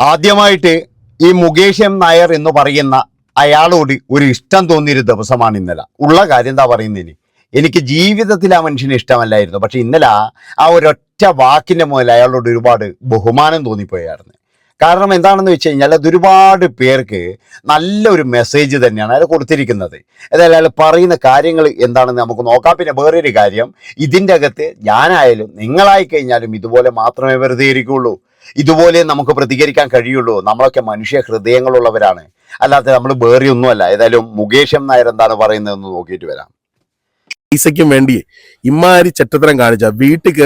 ആദ്യമായിട്ട് ഈ മുകേഷ് എം നായർ എന്ന് പറയുന്ന അയാളോട് ഒരു ഇഷ്ടം തോന്നിയൊരു ദിവസമാണ് ഇന്നലെ. ഉള്ള കാര്യം എന്താ പറയുന്നതിന് എനിക്ക് ജീവിതത്തിൽ ആ മനുഷ്യനെ ഇഷ്ടമല്ലായിരുന്നു. പക്ഷെ ഇന്നലെ ആ- ഒരൊറ്റ വാക്കിന്റെ മുതൽ അയാളോട് ഒരുപാട് ബഹുമാനം തോന്നിപ്പോയായിരുന്നു. കാരണം എന്താണെന്ന് വെച്ച് കഴിഞ്ഞാൽ അത് ഒരുപാട് പേർക്ക് നല്ലൊരു മെസ്സേജ് തന്നെയാണ് അയാൾ കൊടുത്തിരിക്കുന്നത്. അതായത് അയാൾ പറയുന്ന കാര്യങ്ങൾ എന്താണെന്ന് നമുക്ക് നോക്കാം. പിന്നെ വേറൊരു കാര്യം ഇതിന്റെ അകത്ത് ഞാനായാലും നിങ്ങളായി കഴിഞ്ഞാലും ഇതുപോലെ മാത്രമേ വെറുതെ ഇരിക്കുള്ളൂ. ഇതുപോലെ നമുക്ക് പ്രതികരിക്കാൻ കഴിയുള്ളൂ. നമ്മളൊക്കെ മനുഷ്യ ഹൃദയങ്ങളുള്ളവരാണ്. അല്ലാതെ നമ്മൾ വേറെ ഒന്നുമല്ല. ഏതായാലും മുകേഷ് നായർ എന്താണ് പറയുന്നതെന്ന് നോക്കിയിട്ട് വരാം. പൈസയ്ക്കും വേണ്ടി ഇമാരി ചെറ്റത്തരം കാണിച്ച വീട്ടിൽ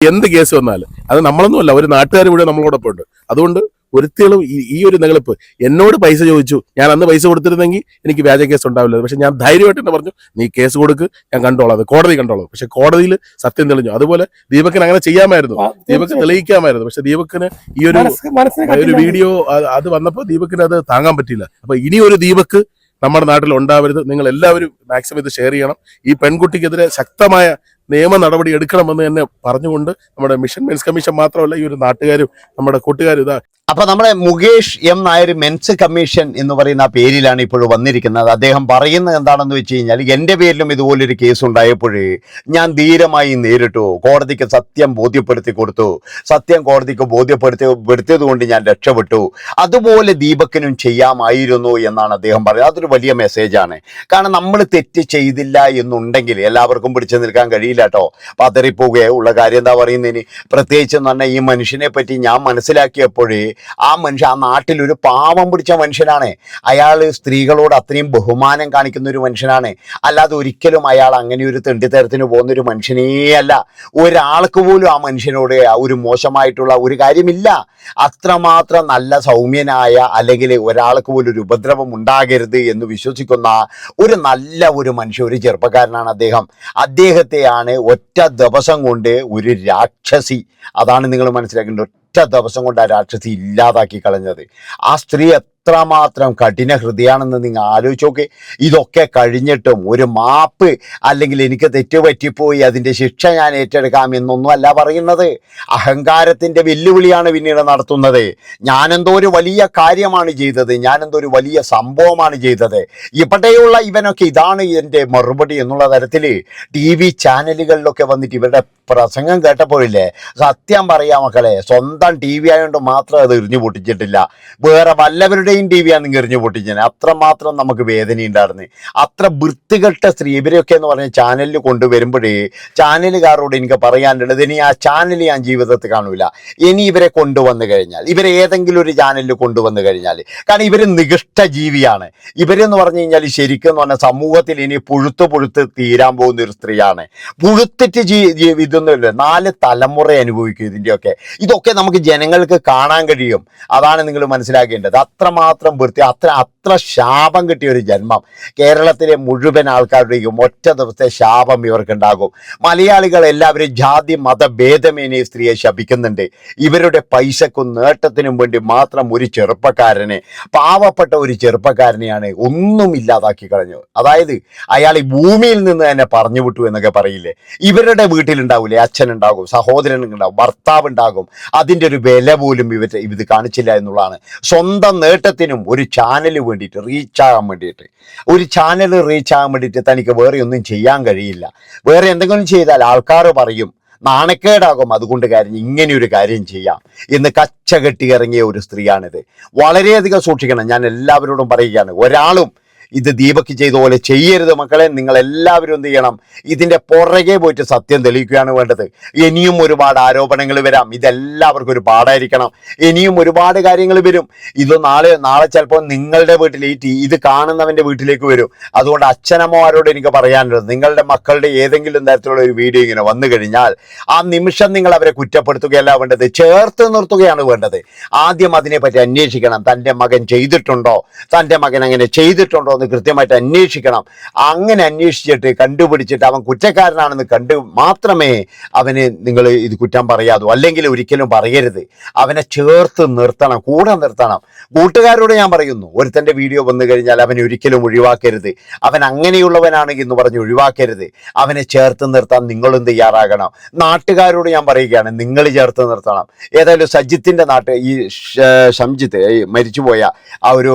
എന്ത് കേസ് വന്നാലും അത് നമ്മളൊന്നുമല്ല. ഒരു നാട്ടുകാർ കൂടെ നമ്മളോടൊപ്പം ഉണ്ട് അതുകൊണ്ട് ഒരുത്തികളും ഈ- ഒരു നികളിപ്പ് എന്നോട് പൈസ ചോദിച്ചു. ഞാൻ അന്ന് പൈസ കൊടുത്തിരുന്നെങ്കിൽ എനിക്ക് വ്യാജ കേസ് ഉണ്ടാവില്ല പക്ഷെ ഞാൻ ധൈര്യമായിട്ട് തന്നെ പറഞ്ഞു നീ കേസ് കൊടുക്ക് ഞാൻ കണ്ടോളാം അത്. കോടതി കണ്ടോളാം. പക്ഷെ കോടതിയിൽ സത്യം തെളിഞ്ഞു. അതുപോലെ ദീപക്കിന് അങ്ങനെ ചെയ്യാമായിരുന്നു. ദീപക്ക് തെളിയിക്കാമായിരുന്നു. പക്ഷെ ദീപക്കിന് ഈ ഒരു ഒരു വീഡിയോ അത് വന്നപ്പോൾ ദീപക്കിന് അത് താങ്ങാൻ പറ്റില്ല അപ്പൊ ഇനി ഒരു ദീപക്ക് നമ്മുടെ നാട്ടിൽ ഉണ്ടാവരുത്. നിങ്ങൾ എല്ലാവരും മാക്സിമം ഇത് ഷെയർ ചെയ്യണം. ഈ പെൺകുട്ടിക്കെതിരെ ശക്തമായ നിയമ നടപടി എടുക്കണമെന്ന് തന്നെ പറഞ്ഞുകൊണ്ട് നമ്മുടെ മിഷൻ മെൻസ് കമ്മീഷൻ മാത്രമല്ല ഈ ഒരു നാട്ടുകാരും നമ്മുടെ കൂട്ടുകാരും ഇതാ അപ്പൊ നമ്മുടെ Mukesh M Nair men's commission എന്ന് പറയുന്ന പേരിലാണ് ഇപ്പോൾ വന്നിരിക്കുന്നത്. അദ്ദേഹം പറയുന്നത് എന്താണെന്ന് വെച്ച് കഴിഞ്ഞാൽ എന്റെ പേരിലും ഇതുപോലൊരു കേസ് ഉണ്ടായപ്പോഴേ ഞാൻ ധീരമായി നേരിട്ടു. കോടതിക്ക് സത്യം ബോധ്യപ്പെടുത്തി കൊടുത്തു. സത്യം കോടതിക്ക് ബോധ്യപ്പെടുത്തി പെടുത്തിയത് ഞാൻ രക്ഷപ്പെട്ടു. അതുപോലെ ദീപക്കിനും ചെയ്യാമായിരുന്നു എന്നാണ് അദ്ദേഹം പറയുന്നത്. അതൊരു വലിയ മെസ്സേജാണ് കാരണം നമ്മൾ തെറ്റ് ചെയ്തില്ല എന്നുണ്ടെങ്കിൽ എല്ലാവർക്കും പിടിച്ചു നിൽക്കാൻ കഴിയില്ല കേട്ടോ. പതറിപ്പോവുകയോ ഉള്ള കാര്യം എന്താ പറയുന്നതിന്? പ്രത്യേകിച്ച് എന്ന് പറഞ്ഞാൽ ഈ മനുഷ്യനെ പറ്റി ഞാൻ മനസ്സിലാക്കിയപ്പോഴേ ആ മനുഷ്യൻ ആ നാട്ടിൽ ഒരു പാവം പിടിച്ച മനുഷ്യനാണ്. അയാൾ സ്ത്രീകളോട് അത്രയും ബഹുമാനം കാണിക്കുന്ന ഒരു മനുഷ്യനാണ്. അല്ലാതെ ഒരിക്കലും അയാൾ അങ്ങനെ ഒരു തെണ്ടിത്തരത്തിന് പോകുന്ന ഒരു മനുഷ്യനേ അല്ല ഒരാൾക്ക് പോലും ആ മനുഷ്യനോട് ഒരു മോശമായിട്ടുള്ള ഒരു കാര്യമില്ല. അത്രമാത്രം നല്ല സൗമ്യനായ അല്ലെങ്കിൽ ഒരാൾക്ക് പോലും ഒരു ഉപദ്രവം ഉണ്ടാകരുത് എന്ന് വിശ്വസിക്കുന്ന ഒരു നല്ല ഒരു മനുഷ്യ ഒരു ചെറുപ്പക്കാരനാണ് അദ്ദേഹം. അദ്ദേഹത്തെയാണ് ഒറ്റ ദിവസം കൊണ്ട് ഒരു രാക്ഷസി. അതാണ് നിങ്ങൾ മനസ്സിലാക്കേണ്ടത്. ഒറ്റ ദിവസം കൊണ്ട് ആ രാക്ഷസി ഇല്ലാതാക്കി കളഞ്ഞത്. ആ സ്ത്രീ എത്രമാത്രം കഠിന ഹൃദയാണെന്ന് നിങ്ങൾ ആലോചിച്ച് നോക്കി. ഇതൊക്കെ കഴിഞ്ഞിട്ടും ഒരു മാപ്പ് അല്ലെങ്കിൽ എനിക്ക് തെറ്റുപറ്റിപ്പോയി അതിന്റെ ശിക്ഷ ഞാൻ ഏറ്റെടുക്കാം എന്നൊന്നും അല്ല പറയുന്നത്. അഹങ്കാരത്തിന്റെ വെല്ലുവിളിയാണ് പിന്നീട് നടത്തുന്നത്. ഞാനെന്തോ ഒരു വലിയ കാര്യമാണ് ചെയ്തത്. ഞാനെന്തോ ഒരു വലിയ സംഭവമാണ് ചെയ്തത്. ഇവിടെയുള്ള ഇവനൊക്കെ ഇതാണ് എന്റെ മറുപടി എന്നുള്ള തരത്തിൽ ടി വി ചാനലുകളിലൊക്കെ വന്നിട്ട് ഇവരുടെ പ്രസംഗം കേട്ടപ്പോഴില്ലേ സത്യം പറയാം മക്കളെ സ്വന്തം ടി വി ആയതുകൊണ്ട് മാത്രം അത് എറിഞ്ഞു പൊട്ടിച്ചിട്ടില്ല. വേറെ വല്ലവരുടെയും ടി വി നിങ്ങൾ എറിഞ്ഞു പൊട്ടിച്ചത് അത്രമാത്രം നമുക്ക് വേദന ഉണ്ടായിരുന്നു. അത്ര വൃത്തികെട്ട സ്ത്രീ ഇവരെയൊക്കെ എന്ന് പറഞ്ഞ ചാനലിൽ കൊണ്ടുവരുമ്പോഴേ ചാനലുകാരോട് എനിക്ക് പറയാനുള്ളത് ഇനി ആ ചാനൽ ഞാൻ ജീവിതത്തിൽ കാണൂല. ഇനി ഇവരെ കൊണ്ടുവന്നു കഴിഞ്ഞാൽ ഇവരെ ഏതെങ്കിലും ഒരു ചാനലിൽ കൊണ്ടുവന്നു കഴിഞ്ഞാൽ കാരണം ഇവർ നികഷ്ട ജീവിയാണ്. ഇവരെന്ന് പറഞ്ഞു കഴിഞ്ഞാൽ ശരിക്കും എന്ന് പറഞ്ഞാൽ സമൂഹത്തിൽ ഇനി പുഴുത്ത് പുഴുത്ത് തീരാൻ പോകുന്ന ഒരു സ്ത്രീയാണ്. പുഴുത്തിട്ട് ജീ ഇതൊന്നുമില്ല നാല് തലമുറ അനുഭവിക്കും ഇതിന്റെയൊക്കെ. ഇതൊക്കെ നമുക്ക് ജനങ്ങൾക്ക് കാണാൻ കഴിയും. അതാണ് നിങ്ങൾ മനസ്സിലാക്കേണ്ടത്. അത്രമാത്രം വൃത്തി അത്ര അത്ര ശാപം കിട്ടിയ ഒരു ജന്മം. കേരളത്തിലെ മുഴുവൻ ആൾക്കാരുടെയും ഒറ്റ ദിവസത്തെ ശാപം ഇവർക്കുണ്ടാകും. മലയാളികൾ എല്ലാവരും ജാതി മതഭേദമേനെ സ്ത്രീയെ ശപിക്കുന്നുണ്ട്. ഇവരുടെ പൈസക്കും നേട്ടത്തിനും വേണ്ടി മാത്രം ഒരു ചെറുപ്പക്കാരനെ പാവപ്പെട്ട ഒരു ചെറുപ്പക്കാരനെയാണ് ഒന്നും ഇല്ലാതാക്കി കളഞ്ഞു. അതായത് അയാൾ ഈ ഭൂമിയിൽ നിന്ന് തന്നെ പറഞ്ഞു വിട്ടു എന്നൊക്കെ പറയില്ലേ? ഇവരുടെ വീട്ടിലുണ്ടാവില്ലേ അച്ഛനുണ്ടാകും സഹോദരൻ ഉണ്ടാകും ഭർത്താവ് ഉണ്ടാകും അതിന്റെ ഒരു വില പോലും ഇവർ ഇത് കാണിച്ചില്ല എന്നുള്ളതാണ്. സ്വന്തം നേട്ടത്തിനും ഒരു ചാനൽ വേണ്ടിയിട്ട് റീച്ചാകാൻ വേണ്ടിയിട്ട്. ഒരു ചാനൽ റീച്ചാകാൻ വേണ്ടിയിട്ട് തനിക്ക് വേറെ ഒന്നും ചെയ്യാൻ കഴിയില്ല. വേറെ എന്തെങ്കിലും ചെയ്താൽ ആൾക്കാർ പറയും നാണക്കേടാകും. അതുകൊണ്ട് കാര്യം ഇങ്ങനെ ഒരു കാര്യം ചെയ്യാം എന്ന് കച്ച കെട്ടി ഇറങ്ങിയ ഒരു സ്ത്രീയാണിത്. വളരെയധികം സൂക്ഷിക്കണം. ഞാൻ എല്ലാവരോടും പറയുകയാണ്. ഒരാളും ഇത് ദീപക്ക് ചെയ്ത പോലെ ചെയ്യരുത് മക്കളെ. നിങ്ങൾ എല്ലാവരും എന്ത് ചെയ്യണം? ഇതിന്റെ പുറകെ പോയിട്ട് സത്യം തെളിയിക്കുകയാണ് വേണ്ടത്. ഇനിയും ഒരുപാട് ആരോപണങ്ങൾ വരാം. ഇതെല്ലാവർക്കും ഒരു പാടായിരിക്കണം. ഇനിയും ഒരുപാട് കാര്യങ്ങൾ വരും. ഇത് നാളെ നാളെ ചിലപ്പോൾ നിങ്ങളുടെ വീട്ടിൽ ഈ ഇത് കാണുന്നവന്റെ വീട്ടിലേക്ക് വരും. അതുകൊണ്ട് അച്ഛനമ്മമാരോട് എനിക്ക് പറയാനുള്ളത് നിങ്ങളുടെ മക്കളുടെ ഏതെങ്കിലും തരത്തിലുള്ള ഒരു വീഡിയോ ഇങ്ങനെ വന്നു കഴിഞ്ഞാൽ ആ നിമിഷം നിങ്ങൾ അവരെ കുറ്റപ്പെടുത്തുകയല്ല വേണ്ടത് ചേർത്ത് നിർത്തുകയാണ് വേണ്ടത്. ആദ്യം അതിനെപ്പറ്റി അന്വേഷിക്കണം. തന്റെ മകൻ ചെയ്തിട്ടുണ്ടോ? തന്റെ മകൻ അങ്ങനെ ചെയ്തിട്ടുണ്ടോ എന്ന് കൃത്യമായിട്ട് അന്വേഷിക്കണം. അങ്ങനെ അന്വേഷിച്ചിട്ട് കണ്ടുപിടിച്ചിട്ട് അവൻ കുറ്റക്കാരനാണെന്ന് കണ്ടു മാത്രമേ അവന് നിങ്ങൾ ഇത് കുറ്റം പറയാതോ. അല്ലെങ്കിൽ ഒരിക്കലും പറയരുത്. അവനെ ചേർത്ത് നിർത്തണം കൂടെ നിർത്തണം. കൂട്ടുകാരോട് ഞാൻ പറയുന്നു ഒരുത്തന്റെ വീഡിയോ വന്നു കഴിഞ്ഞാൽ അവനെ ഒരിക്കലും ഒഴിവാക്കരുത്. അവൻ അങ്ങനെയുള്ളവനാണ് എന്ന് പറഞ്ഞ് ഒഴിവാക്കരുത്. അവനെ ചേർത്ത് നിർത്താൻ നിങ്ങളും തയ്യാറാകണം. നാട്ടുകാരോട് ഞാൻ പറയുകയാണ് നിങ്ങൾ ചേർത്ത് നിർത്തണം. ഏതായാലും സജിത്തിന്റെ നാട്ട് ഈ ഷംജിത്ത് മരിച്ചുപോയ ആ ഒരു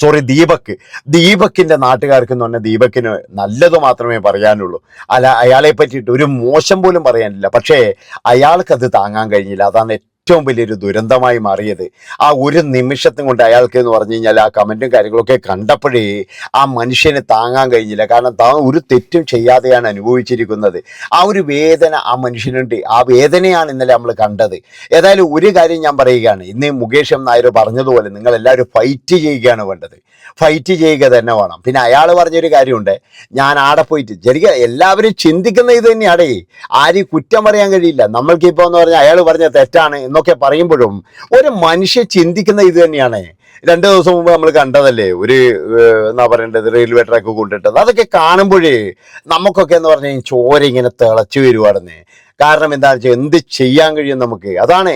സോറി ദീപക്. ദീപക്കിന്റെ നാട്ടുകാർക്ക് എന്ന് പറഞ്ഞാൽ ദീപക്കിന് നല്ലത് മാത്രമേ പറയാനുള്ളൂ. അല്ല അയാളെ പറ്റിയിട്ട് ഒരു മോശം പോലും പറയാനില്ല. പക്ഷേ അയാൾക്കത് താങ്ങാൻ കഴിഞ്ഞില്ല. അതാണ് ഏറ്റവും വലിയൊരു ദുരന്തമായി മാറിയത്. ആ ഒരു നിമിഷത്തും കൊണ്ട് അയാൾക്ക് എന്ന് പറഞ്ഞു കഴിഞ്ഞാൽ ആ കമന്റും കാര്യങ്ങളൊക്കെ കണ്ടപ്പോഴേ ആ മനുഷ്യന് താങ്ങാൻ കഴിഞ്ഞില്ല. കാരണം താൻ ഒരു തെറ്റും ചെയ്യാതെയാണ് അനുഭവിച്ചിരിക്കുന്നത്. ആ ഒരു വേദന ആ മനുഷ്യനുണ്ട്. ആ വേദനയാണ് ഇന്നലെ നമ്മൾ കണ്ടത്. ഏതായാലും ഒരു കാര്യം ഞാൻ പറയുകയാണ്. ഇന്ന് മുകേഷ് എം നായർ പറഞ്ഞതുപോലെ നിങ്ങൾ എല്ലാവരും ഫൈറ്റ് ചെയ്യുകയാണ് വേണ്ടത്. ഫൈറ്റ് ചെയ്യുക തന്നെ വേണം. പിന്നെ അയാൾ പറഞ്ഞൊരു കാര്യമുണ്ട്. ഞാൻ ആടെ പോയിട്ട് ശരിക്കും എല്ലാവരും ചിന്തിക്കുന്ന ഇത് തന്നെയാടേ. ആരും കുറ്റം പറയാൻ കഴിയില്ല. നമ്മൾക്ക് നമ്മൾക്കിപ്പോൾ എന്ന് പറഞ്ഞാൽ അയാൾ പറഞ്ഞ തെറ്റാണ് എന്നൊക്കെ പറയുമ്പോഴും ഒരു മനുഷ്യ ചിന്തിക്കുന്ന ഇത് തന്നെയാണ്. രണ്ട് ദിവസം മുമ്പ് നമ്മൾ കണ്ടതല്ലേ ഒരു എന്നാ പറയേണ്ടത് റെയിൽവേ ട്രാക്ക് കൊണ്ടിട്ടത്. അതൊക്കെ കാണുമ്പോഴേ നമുക്കൊക്കെ എന്ന് പറഞ്ഞാൽ ചോര ഇങ്ങനെ തിളച്ചു വരുവാണെന്ന്. കാരണം എന്താണെന്ന് വെച്ചാൽ എന്ത് ചെയ്യാൻ കഴിയും നമുക്ക്? അതാണ്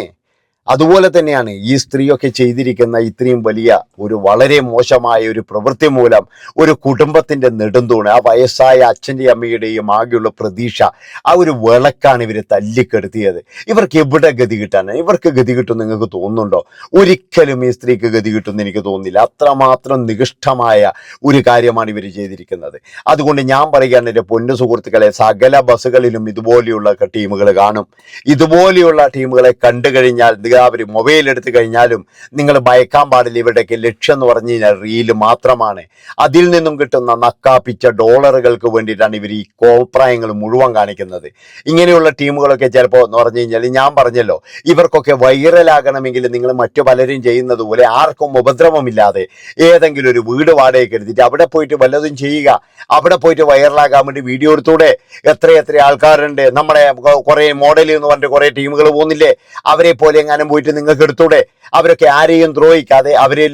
അതുപോലെ തന്നെയാണ് ഈ സ്ത്രീയൊക്കെ ചെയ്തിരിക്കുന്ന ഇത്രയും വലിയ ഒരു വളരെ മോശമായ ഒരു പ്രവൃത്തി മൂലം ഒരു കുടുംബത്തിന്റെ നെടുന്തൂണ് ആ വയസ്സായ അച്ഛന്റെയും അമ്മയുടെയും ആകെയുള്ള പ്രതീക്ഷ ആ ഒരു വിളക്കാണ് ഇവരെ തല്ലിക്കെടുത്തിയത്. ഇവർക്ക് എവിടെ ഗതി കിട്ടാൻ ഇവർക്ക് ഗതി കിട്ടും നിങ്ങൾക്ക് തോന്നുന്നുണ്ടോ? ഒരിക്കലും ഈ സ്ത്രീക്ക് ഗതി കിട്ടുമെന്ന് എനിക്ക് തോന്നുന്നില്ല. അത്രമാത്രം നികൃഷ്ടമായ ഒരു കാര്യമാണ് ഇവർ ചെയ്തിരിക്കുന്നത്. അതുകൊണ്ട് ഞാൻ പറയുകയാണ് എന്റെ പൊന്നു സുഹൃത്തുക്കളെ സകല ബസ്സുകളിലും ഇതുപോലെയുള്ള ടീമുകൾ കാണും. ഇതുപോലെയുള്ള ടീമുകളെ കണ്ടു കഴിഞ്ഞാൽ അവർ മൊബൈൽ എടുത്തു കഴിഞ്ഞാലും നിങ്ങൾ ഭയക്കാൻ പാടില്ല. ഇവരുടെയൊക്കെ ലക്ഷ്യം എന്ന് പറഞ്ഞു കഴിഞ്ഞാൽ റീൽ മാത്രമാണ്. അതിൽ നിന്നും കിട്ടുന്ന നക്കാപ്പിച്ച ഡോളറുകൾക്ക് വേണ്ടിയിട്ടാണ് ഇവർ ഈ കോപ്രായങ്ങൾ മുഴുവൻ കാണിക്കുന്നത്. ഇങ്ങനെയുള്ള ടീമുകളൊക്കെ ചിലപ്പോൾ എന്ന് പറഞ്ഞു കഴിഞ്ഞാൽ ഞാൻ പറഞ്ഞല്ലോ ഇവർക്കൊക്കെ വൈറലാകണമെങ്കിൽ നിങ്ങൾ മറ്റു പലരും ചെയ്യുന്നത് പോലെ ആർക്കും ഉപദ്രവമില്ലാതെ ഏതെങ്കിലും ഒരു വീട് വാടകയ്ക്ക് എടുത്തിട്ട് അവിടെ പോയിട്ട് വല്ലതും ചെയ്യുക. അവിടെ പോയിട്ട് വൈറലാകാൻ വേണ്ടി വീഡിയോ എടുത്തൂടെ? എത്ര എത്ര ആൾക്കാരുണ്ട്? നമ്മുടെ കുറെ മോഡൽ എന്ന് പറഞ്ഞിട്ട് കുറെ ടീമുകൾ പോകുന്നില്ലേ? അവരെ പോലെ എങ്ങാനും പോയിട്ട് നിങ്ങൾക്ക് എടുത്തൂടെ? അവരൊക്കെ ആരെയും ദ്രോഹിക്കാതെ അവരെ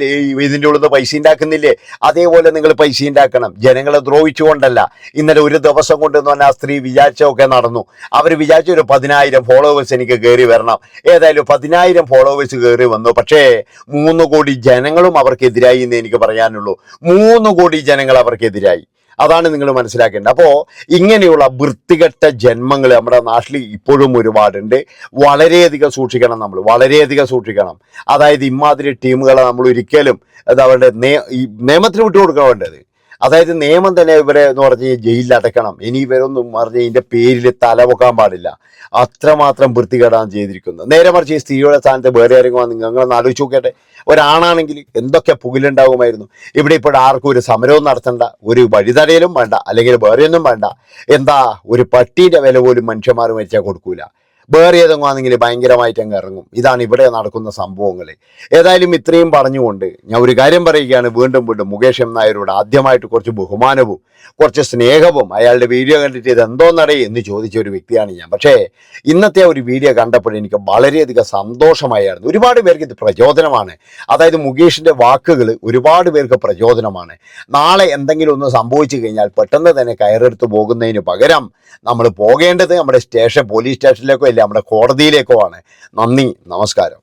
ഇതിന്റെ ഉള്ളിൽ പൈസ ഉണ്ടാക്കുന്നില്ലേ? അതേപോലെ നിങ്ങൾ പൈസ ഉണ്ടാക്കണം. ജനങ്ങളെ ദ്രോഹിച്ചുകൊണ്ടല്ല. ഇന്നലെ ഒരു ദിവസം കൊണ്ട് പറഞ്ഞാൽ ആ സ്ത്രീ വിചാരിച്ചൊക്കെ നടന്നു. അവർ വിചാരിച്ച ഒരു പതിനായിരം ഫോളോവേഴ്സ് എനിക്ക് കയറി വരണം. ഏതായാലും പതിനായിരം ഫോളോവേഴ്സ് കയറി വന്നു. പക്ഷേ മൂന്ന് കോടി ജനങ്ങളും അവർക്കെതിരായി എന്ന് എനിക്ക് പറയാനുള്ളൂ. മൂന്ന് കോടി ജനങ്ങൾ അവർക്കെതിരായി. അതാണ് നിങ്ങൾ മനസ്സിലാക്കേണ്ടത്. അപ്പോൾ ഇങ്ങനെയുള്ള വൃത്തികെട്ട ജന്മങ്ങൾ നമ്മുടെ നാട്ടിൽ ഇപ്പോഴും ഒരുപാടുണ്ട്. വളരെയധികം സൂക്ഷിക്കണം നമ്മൾ വളരെയധികം സൂക്ഷിക്കണം. അതായത് ഇമാതിരി ടീമുകളെ നമ്മൾ ഒരിക്കലും നേ ഈ നിയമത്തിന് വിട്ടുകൊടുക്കാൻ വേണ്ടത്? അതായത് നിയമം തന്നെ ഇവരെ എന്ന് പറഞ്ഞ് ജയിലിൽ അടക്കണം ഇനി ഇവരൊന്നും പറഞ്ഞ് ഇതിന്റെ പേരിൽ തലപൊക്കാൻ പാടില്ല. അത്രമാത്രം വൃത്തികേടാണ് ചെയ്തിരിക്കുന്നത്. നേരെ മറിച്ച് ഈ സ്ത്രീയുടെ സ്ഥാനത്ത് വേറെ ആരെങ്കിലും വന്ന് നിങ്ങളൊന്ന് ആലോചിച്ച് നോക്കട്ടെ ഒരാണാണെങ്കിൽ എന്തൊക്കെ പുകിലുണ്ടാകുമായിരുന്നു. ഇവിടെ ഇപ്പോൾ ആർക്കും ഒരു സമരവും നടത്തണ്ട ഒരു വഴിതടയലും വേണ്ട അല്ലെങ്കിൽ വേറെയൊന്നും വേണ്ട. എന്താ ഒരു പട്ടീന്റെ വില പോലും മനുഷ്യന്മാർ മരിച്ചാൽ കൊടുക്കൂല. വേറെ ഭയങ്കരമായിട്ട് അങ്ങ് ഇറങ്ങും. ഇതാണ് ഇവിടെ നടക്കുന്ന സംഭവങ്ങൾ. ഏതായാലും ഇത്രയും പറഞ്ഞുകൊണ്ട് ഞാൻ ഒരു കാര്യം പറയുകയാണ്. വീണ്ടും വീണ്ടും മുകേഷ് എം നായരോട് ആദ്യമായിട്ട് കുറച്ച് ബഹുമാനവും കുറച്ച് സ്നേഹവും അയാളുടെ വീഡിയോ കണ്ടിട്ട് ഇത് എന്ന് ചോദിച്ച ഒരു വ്യക്തിയാണ് ഞാൻ. പക്ഷേ ഇന്നത്തെ ഒരു വീഡിയോ കണ്ടപ്പോൾ എനിക്ക് വളരെയധികം സന്തോഷമായിരുന്നു. ഒരുപാട് പേർക്ക് ഇത് പ്രചോദനമാണ്. അതായത് മുകേഷിന്റെ വാക്കുകൾ ഒരുപാട് പേർക്ക് പ്രചോദനമാണ്. നാളെ എന്തെങ്കിലും ഒന്ന് സംഭവിച്ചു കഴിഞ്ഞാൽ പെട്ടെന്ന് തന്നെ കയറെടുത്ത് പോകുന്നതിന് പകരം നമ്മൾ പോകേണ്ടത് നമ്മുടെ സ്റ്റേഷൻ പോലീസ് സ്റ്റേഷനിലേക്കോ അല്ല നമ്മുടെ കോടതിയിലേക്കുമാണ് നന്ദി നമസ്കാരം.